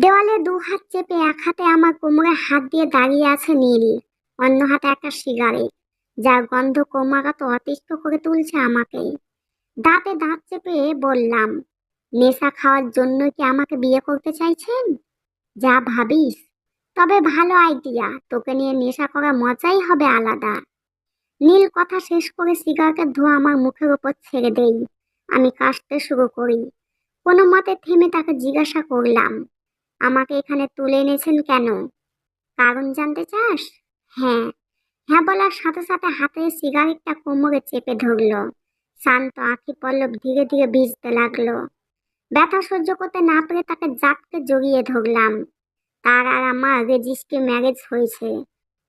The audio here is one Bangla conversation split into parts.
দেওয়ালে দু হাত চেপে এক হাতে আমার কোমরে হাত দিয়ে দাঁড়িয়ে আছে নীল, অন্য হাতে একটা সিগারেট, যার গন্ধ ক্রমাগত অতিষ্ঠ করে তুলছে আমাকে। দাঁতে দাঁত চেপে বললাম, নেশা খাওয়ার জন্য কি আমাকে বিয়ে করতে চাইছেন? যা ভাবিস। তবে ভালো আইডিয়া তোকে নিয়ে নেশা করা মজাই হবে আলাদা। নীল কথা শেষ করে সিগারেটের ধোঁয়া আমার মুখের উপর ছেড়ে দেই। আমি কাশতে শুরু করি। কোনো মতে থেমে তাকে জিজ্ঞাসা করলাম আমাকে এখানে তুলে এনেছেন কেন? কারণ জানতে চাস? হ্যাঁ। হ্যাঁ বলার সাথে সাথে হাতে সিগারেটটা কোমরে চেপে ধরলো। শান্ত আঁখি পল্লব ধীরে ধীরে ভিজতে লাগল। ব্যথা সহ্য করতে না পেরে তাকে জাতকে জড়িয়ে ধরলাম। তার আর আমার রেজিস্ট্রি ম্যারেজ হয়েছে।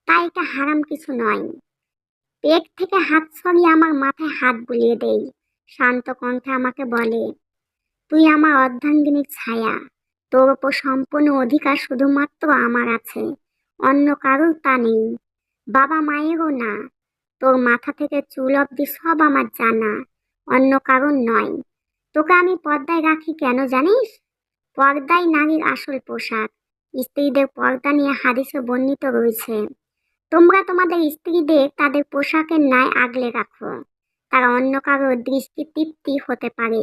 তাই এটা হারাম কিছু নয়। পেট থেকে হাত সরিয়ে আমার মাথায় হাত বুলিয়ে দেই। শান্ত কণ্ঠে আমাকে বলে, তুই আমার অর্ধাঙ্গিনীর ছায়া। তোর ওপর সম্পূর্ণ অধিকার শুধুমাত্র আমার আছে। অন্য কারোর তা নেই। বাবা মায়েরও না। তোর মাথা থেকে চুল অবধি সব আমার জানা। অন্য কারণ নয়। তোকে আমি পর্দায় রাখি কেন জানিস? পর্দাই নারীর আসল পোশাক। স্ত্রীদের পর্দা নিয়ে হাদিসে বর্ণিত রয়েছে। তোমরা তোমাদের স্ত্রীদের তাদের পোশাকের ন্যায় আগলে রাখো। তারা অন্য কারোর দৃষ্টি তৃপ্তি হতে পারে।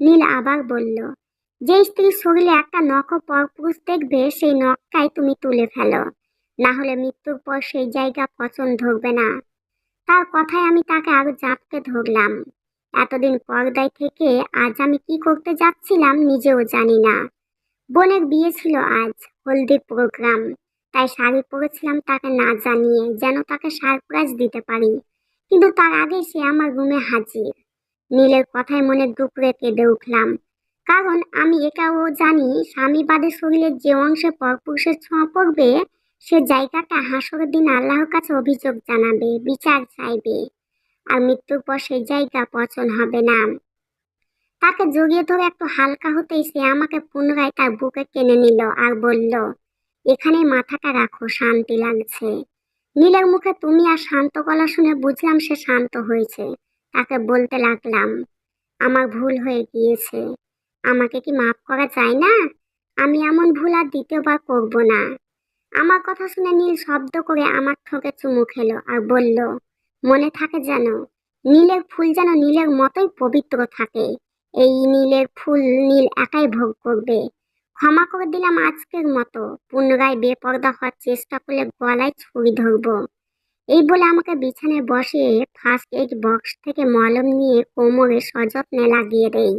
নীল আবার বলল যে স্ত্রীর শরীরে একটা নখ পরপুরুষ দেখবে, সেই নখটাই তুমি তুলে ফেলো। না হলে মৃত্যুর পর সেই জায়গা পচন ধরবে না। তার কথায় আমি তাকে আরও জাপকে ধরলাম। এতদিন পর্দায় থেকে আজ আমি কি করতে যাচ্ছিলাম নিজেও জানি না। বোনের বিয়ে ছিল আজ, হলদি প্রোগ্রাম। তাই শাড়ি পরেছিলাম তাকে না জানিয়ে যেন তাকে সারপ্রাইজ দিতে পারি। কিন্তু তার আগে সে আমার রুমে হাজির। নীলের কথায় মনে দুপুরে কেঁদে উঠলাম। কারণ আমি এটাও জানি, স্বামী বাদে শরীরের যে অংশে পরপুরুষের ছোঁয়া পড়বে, সে জায়গাটা হাসরের দিন আল্লাহর কাছে অভিযোগ জানাবে, বিচার চাইবে। আর মৃত্যুর পর সেই জায়গা পচন হবে না। তাকে জড়িয়ে ধরে একটু হালকা হতেই সে আমাকে পুনরায় তার বুকে টেনে নিল আর বলল, এখানে মাথাটা রাখো, শান্তি লাগছে। নীলের মুখে তুমি আর শান্ত গলা শুনে বুঝলাম সে শান্ত হয়েছে। তাকে বলতে লাগলাম, আমার ভুল হয়ে গিয়েছে। আমাকে কি মাফ করা যায় না? আমি এমন ভুল আর দ্বিতীয়বার করব না। আমার কথা শুনে নীল শব্দ করে আমার ঠোকে চুমু খেলো আর বলল, মনে থাকে যেন নীলের ফুল যেন নীলের মতোই পবিত্র থাকে। এই নীলের ফুল নীল একাই ভোগ করবে। ক্ষমা করে দিলাম আজকের মতো। পুনরায় বেপর্দা হওয়ার চেষ্টা করলে গলায় ছুরি ধরবো। এই বলে আমাকে বিছানায় বসিয়ে ফার্স্ট এইড বক্স থেকে মলম নিয়ে কোমরে সযত্নে লাগিয়ে দেই।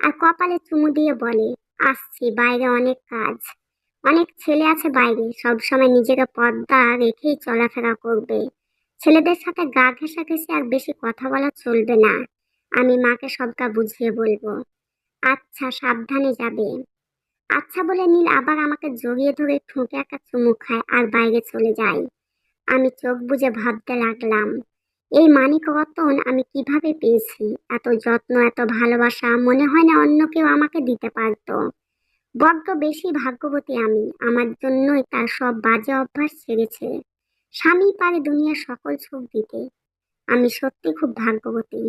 আর কপালে চুমু দিয়ে বলে, আসছি, বাইরে অনেক কাজ। অনেক ছেলে আছে বাইরে সবসময় নিজেকে পর্দা রেখেই চলাফেরা করবে। ছেলেদের সাথে গা ঘেঁষাঘেঁষি আর বেশি কথা বলা চলবে না। আমি মাকে সবটা বুঝিয়ে বলব। আচ্ছা সাবধানে যাবে। আচ্ছা বলে নীল আবার আমাকে জড়িয়ে ধরে ঠুঁকে একটা চুমু খায় আর বাইরে চলে যায়। আমি চোখ বুজে ভাবতে লাগলাম এই মানিক রতন আমি কীভাবে পেয়েছি? এত যত্ন, এত ভালোবাসা, মনে হয় না অন্য কেউ আমাকে দিতে পারত। বড্ড বেশি ভাগ্যবতী আমি। আমার জন্যই তার সব বাজে অভ্যাস ছেড়েছে। স্বামী পারে দুনিয়ার সকল সুখ দিতে। আমি সত্যি খুব ভাগ্যবতী।